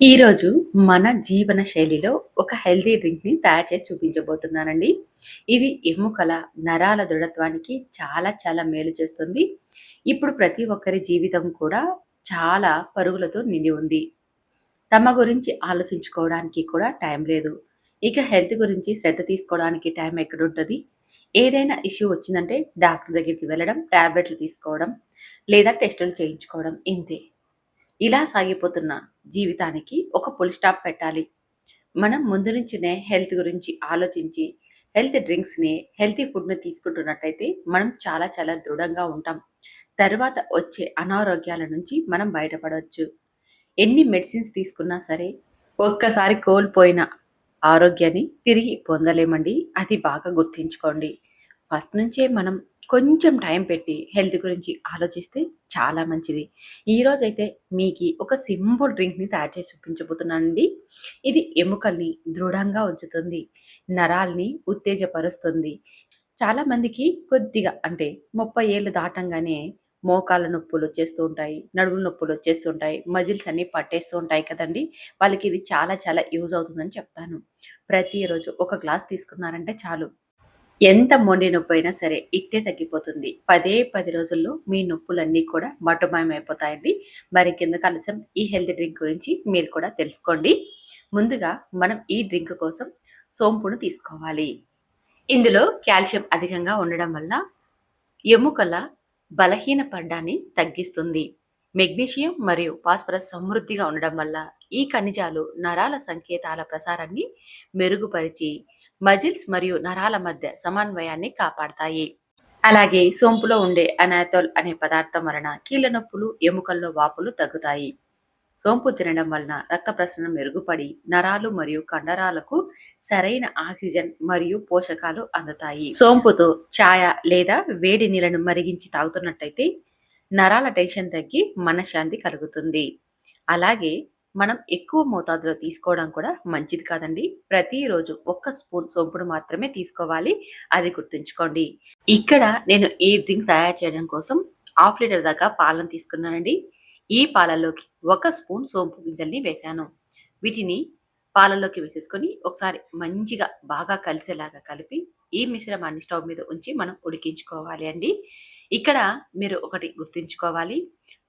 ఈరోజు మన జీవన శైలిలో ఒక హెల్తీ డ్రింక్‌ని తయారు చేసి చూపించబోతున్నానండి. ఇది ఎముకల, నరాల దృఢత్వానికి చాలా చాలా మేలు చేస్తుంది. ఇప్పుడు ప్రతి ఒక్కరి జీవితం కూడా చాలా పరుగులతో నిండి ఉంది. తమ గురించి ఆలోచించుకోవడానికి కూడా టైం లేదు. ఇక హెల్త్ గురించి శ్రద్ధ తీసుకోవడానికి టైం ఎక్కడుంటుంది ఏదైనా ఇష్యూ వచ్చిందంటే డాక్టర్ దగ్గరికి వెళ్ళడం, టాబ్లెట్లు తీసుకోవడం, లేదా టెస్టులు చేయించుకోవడం ఇంతే. ఇలా సాగిపోతున్న జీవితానికి ఒక పులి స్టాప్ పెట్టాలి. మనం ముందు నుంచినే హెల్త్ గురించి ఆలోచించి, హెల్త్ డ్రింక్స్‌ని, హెల్తీ ఫుడ్‌ని తీసుకుంటున్నట్టయితే మనం చాలా చాలా దృఢంగా ఉంటాం. తర్వాత వచ్చే అనారోగ్యాల నుంచి మనం బయటపడవచ్చు ఎన్ని మెడిసిన్స్ తీసుకున్నా సరే, ఒక్కసారి కోల్పోయిన ఆరోగ్యాన్ని తిరిగి పొందలేమండి. అది బాగా గుర్తుంచుకోండి. ఫస్ట్ నుంచే మనం కొంచెం టైం పెట్టి హెల్త్ గురించి ఆలోచిస్తే చాలా మంచిది. ఈరోజైతే మీకు ఒక సింపుల్ డ్రింక్‌ని తయారు చేసి చూపించబోతున్నానండి. ఇది ఎముకల్ని దృఢంగా ఉంచుతుంది. నరాల్ని ఉత్తేజపరుస్తుంది. చాలామందికి కొద్దిగా అంటే 30 ఏళ్ళు దాటంగానే మోకాళ్ళ నొప్పులొచ్చేస్తూ ఉంటాయి. నడుముల నొప్పులొచ్చేస్తూ ఉంటాయి. మజిల్స్ అన్నీ పట్టేస్తూ ఉంటాయి కదండీ! వాళ్ళకి ఇది చాలా చాలా యూజ్ అవుతుందని చెప్తాను. ప్రతిరోజు ఒక గ్లాస్ తీసుకున్నారంటే చాలు. ఎంత మొండి నొప్పి అయినా సరే ఇట్టే తగ్గిపోతుంది. పదే పది రోజుల్లో మీ నొప్పులన్నీ కూడా మటుమాయమైపోతాయండి. కింద ఆలస్యం ఈ హెల్త్ డ్రింక్ గురించి మీరు కూడా తెలుసుకోండి. ముందుగా మనం ఈ డ్రింక్ కోసం సోంపును తీసుకోవాలి. ఇందులో కాల్షియం అధికంగా ఉండడం వల్ల ఎముకల బలహీన పడ్డాన్ని తగ్గిస్తుంది. మెగ్నీషియం మరియు ఫాస్ఫరస్ సమృద్ధిగా ఉండడం వల్ల ఈ ఖనిజాలు నరాల సంకేతాల ప్రసారాన్ని మెరుగుపరిచి మజిల్స్ మరియు నరాల మధ్య సమన్వయాన్ని కాపాడతాయి. అలాగే సోంపులో ఉండే అనాథోల్ అనే పదార్థం వలన కీళ్ళ నొప్పులు, ఎముకల్లో వాపులు తగ్గుతాయి. సోంపు తినడం వలన రక్త ప్రసరణ మెరుగుపడి నరాలు మరియు కండరాలకు సరైన ఆక్సిజన్ మరియు పోషకాలు అందుతాయి. సోంపుతో ఛాయ లేదా వేడి నీళ్ళను మరిగించి తాగుతున్నట్టయితే నరాల టెన్షన్ తగ్గి మనశ్శాంతి కలుగుతుంది. అలాగే మనం ఎక్కువ మోతాదులో తీసుకోవడం కూడా మంచిది కాదండి. ప్రతిరోజు ఒక్క స్పూన్ సోంపును మాత్రమే తీసుకోవాలి. అది గుర్తుంచుకోండి. ఇక్కడ నేను ఈ డ్రింక్ తయారు చేయడం కోసం హాఫ్ లీటర్ దాకా పాలను తీసుకున్నానండి. ఈ పాలల్లోకి ఒక స్పూన్ సోంపు గింజల్ని వేశాను. వీటిని పాలల్లోకి వేసేసుకొని ఒకసారి మంచిగా బాగా కలిసేలాగా కలిపి ఈ మిశ్రమాన్ని స్టవ్ మీద ఉంచి మనం ఉడికించుకోవాలి అండి. ఇక్కడ మీరు ఒకటి గుర్తుంచుకోవాలి.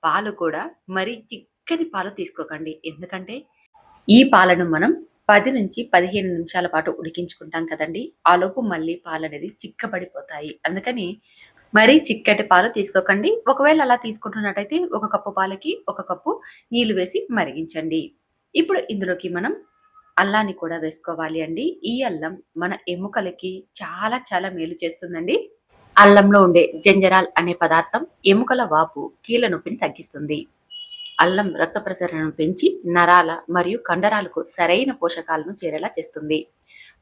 పాలు కూడా మరీ చిక్కని పాలు తీసుకోకండి. ఎందుకంటే ఈ పాలను మనం 10-15 నిమిషాల పాటు ఉడికించుకుంటాం కదండి ఆలోపు మళ్ళీ పాలనేది చిక్కబడిపోతాయి. అందుకని మరీ చిక్కటి పాలు తీసుకోకండి. ఒకవేళ అలా తీసుకుంటున్నట్టయితే ఒక కప్పు పాలకి ఒక కప్పు నీళ్ళు వేసి మరిగించండి. ఇప్పుడు ఇందులోకి మనం అల్లాన్ని కూడా వేసుకోవాలి అండి. ఈ అల్లం మన ఎముకలకి చాలా చాలా మేలు చేస్తుందండి. అల్లంలో ఉండే జంజరాల్ అనే పదార్థం ఎముకల వాపు, కీళ్ళ నొప్పిని తగ్గిస్తుంది. అల్లం రక్త ప్రసరణను పెంచి నరాల మరియు కండరాలకు సరైన పోషకాలను చేరేలా చేస్తుంది.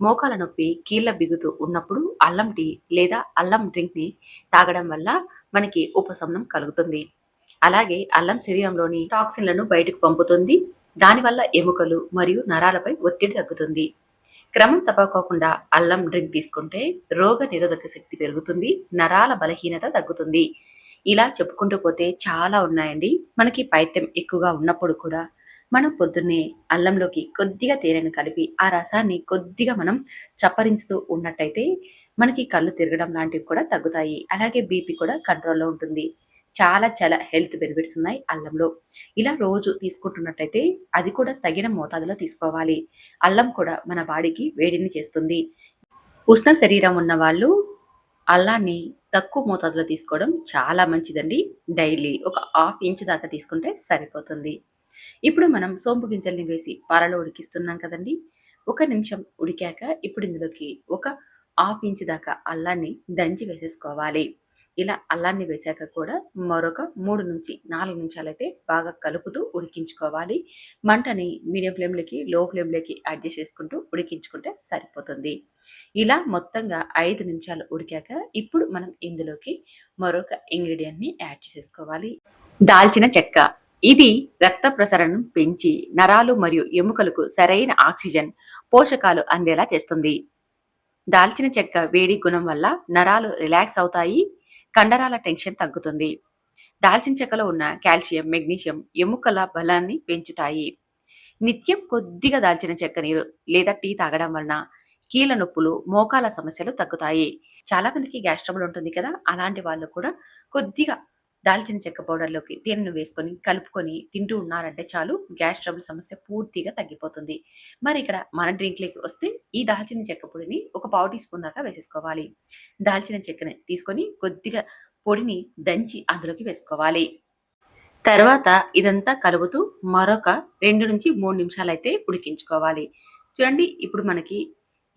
మోకాల నొప్పి, కీళ్ళ బిగుతూ ఉన్నప్పుడు అల్లం టీ లేదా అల్లం డ్రింక్‌ని తాగడం వల్ల మనకి ఉపశమనం కలుగుతుంది. అలాగే అల్లం శరీరంలోని టాక్సిన్‌లను బయటకు పంపుతుంది. దానివల్ల ఎముకలు మరియు నరాలపై ఒత్తిడి తగ్గుతుంది. క్రమం తప్పకోకుండా అల్లం డ్రింక్ తీసుకుంటే రోగ నిరోధక శక్తి పెరుగుతుంది. నరాల బలహీనత తగ్గుతుంది. ఇలా చెప్పుకుంటూ పోతే చాలా ఉన్నాయండి. మనకి పైత్యం ఎక్కువగా ఉన్నప్పుడు కూడా మనం పొద్దున్నే అల్లంలోకి కొద్దిగా తేనెను కలిపి ఆ రసాన్ని కొద్దిగా మనం చప్పరించుతూ ఉన్నట్టయితే మనకి కళ్ళు తిరగడం లాంటివి కూడా తగ్గుతాయి. అలాగే బీపీ కూడా కంట్రోల్‌లో ఉంటుంది. చాలా చాలా హెల్త్ బెనిఫిట్స్ ఉన్నాయి అల్లంలో. ఇలా రోజు తీసుకుంటున్నట్టయితే అది కూడా తగిన మోతాదులో తీసుకోవాలి. అల్లం కూడా మన బాడీకి వేడిని చేస్తుంది. ఉష్ణ శరీరం ఉన్న వాళ్ళు అల్లాన్ని తక్కువ మోతాదులో తీసుకోవడం చాలా మంచిదండి. డైలీ ఒక హాఫ్ ఇంచ్ దాకా తీసుకుంటే సరిపోతుంది. ఇప్పుడు మనం సోంపు గింజల్ని వేసి పాలలో ఉడికిస్తున్నాం కదండీ! ఒక నిమిషం ఉడికాక ఇప్పుడు ఇందులోకి ఒక హాఫ్ ఇంచ్ దాకా అల్లాన్ని దంచి వేసేసుకోవాలి. ఇలా అల్లాన్ని వేశాక కూడా మరొక 3-4 నిమిషాలైతే బాగా కలుపుతూ ఉడికించుకోవాలి. మంటని మీడియం ఫ్లేమ్‌లోకి, లో ఫ్లేమ్‌లోకి అడ్జస్ట్ చేసుకుంటూ ఉడికించుకుంటే సరిపోతుంది. ఇలా మొత్తంగా ఐదు నిమిషాలు ఉడికాక ఇప్పుడు మనం ఇందులోకి మరొక ఇంగ్రీడియంట్ని యాడ్ చేసేసుకోవాలి. దాల్చిన చెక్క. ఇది రక్త ప్రసరణను పెంచి నరాలు మరియు ఎముకలకు సరైన ఆక్సిజన్, పోషకాలు అందేలా చేస్తుంది. దాల్చిన చెక్క వేడి గుణం వల్ల నరాలు రిలాక్స్ అవుతాయి. కండరాల టెన్షన్ తగ్గుతుంది. దాల్చిన చెక్కలో ఉన్న కాల్షియం, మెగ్నీషియం ఎముకల బలాన్ని పెంచుతాయి. నిత్యం కొద్దిగా దాల్చిన చెక్క నీరు లేదా టీ తాగడం వలన కీళ్ళ నొప్పులు మోకాల సమస్యలు తగ్గుతాయి చాలా మందికి గ్యాస్ ట్రబుల్ ఉంటుంది కదా అలాంటి వాళ్ళు కూడా కొద్దిగా దాల్చిన చెక్క పౌడర్లోకి తేనెను వేసుకొని కలుపుకొని తింటూ ఉన్నారంటే చాలు గ్యాస్ ట్రబుల్ సమస్య పూర్తిగా తగ్గిపోతుంది. మరి ఇక్కడ మన డ్రింక్లోకి వస్తే ఈ దాల్చిన చెక్క పొడిని ఒక పావు టీ స్పూన్ దాకా వేసేసుకోవాలి. దాల్చిన చెక్కని తీసుకొని కొద్దిగా పొడిని దంచి అందులోకి వేసుకోవాలి. తర్వాత ఇదంతా కలుపుతూ మరొక రెండు నుంచి మూడు నిమిషాలు అయితే ఉడికించుకోవాలి. చూడండి ఇప్పుడు మనకి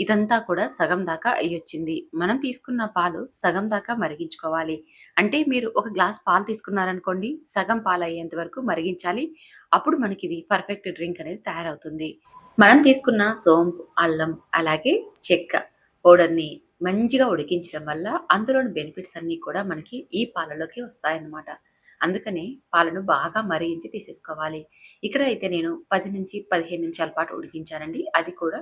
ఇదంతా కూడా సగం దాకా అయ్యొచ్చింది. మనం తీసుకున్న పాలు సగం దాకా మరిగించుకోవాలి. అంటే మీరు ఒక గ్లాస్ పాలు తీసుకున్నారనుకోండి సగం పాలు అయ్యేంత వరకు మరిగించాలి. అప్పుడు మనకి ఇది పర్ఫెక్ట్ డ్రింక్ అనేది తయారవుతుంది. మనం తీసుకున్న సోంపు అల్లం అలాగే చెక్క పౌడర్ని మంచిగా ఉడికించడం వల్ల అందులోని బెనిఫిట్స్ అన్నీ కూడా మనకి ఈ పాలలోకి వస్తాయన్నమాట. అందుకని పాలను బాగా మరిగించి తీసేసుకోవాలి. ఇక్కడ అయితే నేను పది నుంచి పదిహేను నిమిషాల పాటు ఉడికించానండి. అది కూడా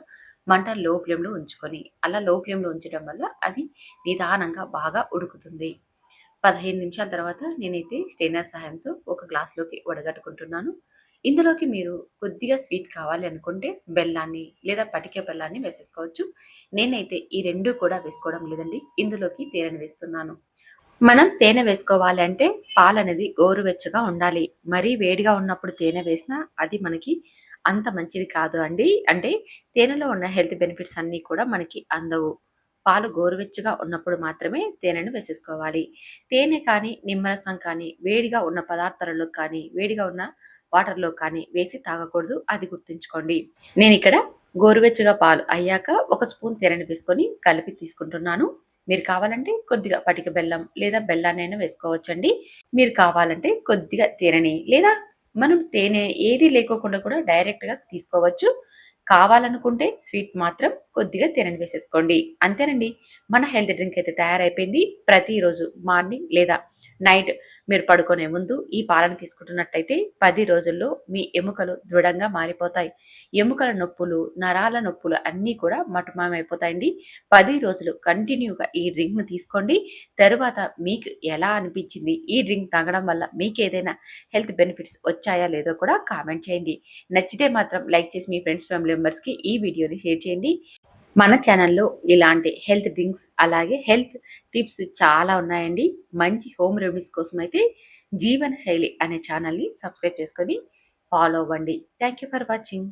మంట లో ఫ్లేమ్లో ఉంచుకొని అలా లో ఫ్లేమ్లో ఉంచడం వల్ల అది నిదానంగా బాగా ఉడుకుతుంది. పదిహేను నిమిషాల తర్వాత నేనైతే స్టెయినర్ సహాయంతో ఒక గ్లాస్లోకి వడగట్టుకుంటున్నాను. ఇందులోకి మీరు కొద్దిగా స్వీట్ కావాలి అనుకుంటే బెల్లాన్ని లేదా పటిక బెల్లాన్ని వేసేసుకోవచ్చు. నేనైతే ఈ రెండు కూడా వేసుకోవడం లేదండి ఇందులోకి తేనెను వేస్తున్నాను. మనం తేనె వేసుకోవాలి అంటే పాలు అనేది గోరువెచ్చగా ఉండాలి. మరీ వేడిగా ఉన్నప్పుడు తేనె వేసినా అది మనకి అంత మంచిది కాదు అండి. అంటే తేనెలో ఉన్న హెల్త్ బెనిఫిట్స్ అన్నీ కూడా మనకి అందవు. పాలు గోరువెచ్చగా ఉన్నప్పుడు మాత్రమే తేనెను వేసేసుకోవాలి. తేనె కానీ నిమ్మరసం కానీ వేడిగా ఉన్న పదార్థాలలో కానీ వేడిగా ఉన్న వాటర్లో కానీ వేసి తాగకూడదు. అది గుర్తుంచుకోండి. నేను ఇక్కడ గోరువెచ్చగా పాలు అయ్యాక ఒక స్పూన్ తేనెను వేసుకొని కలిపి తీసుకుంటున్నాను. మీరు కావాలంటే కొద్దిగా పటిక బెల్లం లేదా బెల్లాన్ని అయినా వేసుకోవచ్చండి. మీరు కావాలంటే కొద్దిగా తేనెని లేదా మనం తేనె ఏది లేకోకుండా కూడా డైరెక్ట్గా తీసుకోవచ్చు. కావాలనుకుంటే స్వీట్ మాత్రం కొద్దిగా తేనెని వేసేసుకోండి. అంతేనండి. మన హెల్త్ డ్రింక్ అయితే తయారైపోయింది. ప్రతిరోజు మార్నింగ్ లేదా నైట్ మీరు పడుకునే ముందు ఈ పాలను తీసుకుంటున్నట్టయితే పది రోజుల్లో మీ ఎముకలు దృఢంగా మారిపోతాయి. ఎముకల నొప్పులు నరాల నొప్పులు అన్నీ కూడా మటుమామైపోతాయండి పది రోజులు కంటిన్యూగా ఈ డ్రింక్ను తీసుకోండి. తరువాత మీకు ఎలా అనిపించింది? ఈ డ్రింక్ తాగడం వల్ల మీకు ఏదైనా హెల్త్ బెనిఫిట్స్ వచ్చాయా లేదో కూడా కామెంట్ చేయండి. నచ్చితే మాత్రం లైక్ చేసి మీ ఫ్రెండ్స్ ఫ్యామిలీ మెంబర్స్కి ఈ వీడియోని షేర్ చేయండి. మన ఛానల్లో ఇలాంటి హెల్త్ డ్రింక్స్ అలాగే హెల్త్ టిప్స్ చాలా ఉన్నాయండి. మంచి హోమ్ రెమెడీస్ కోసం అయితే జీవన శైలి అనే ఛానల్ని సబ్స్క్రైబ్ చేసుకొని ఫాలో అవ్వండి. Thank you for watching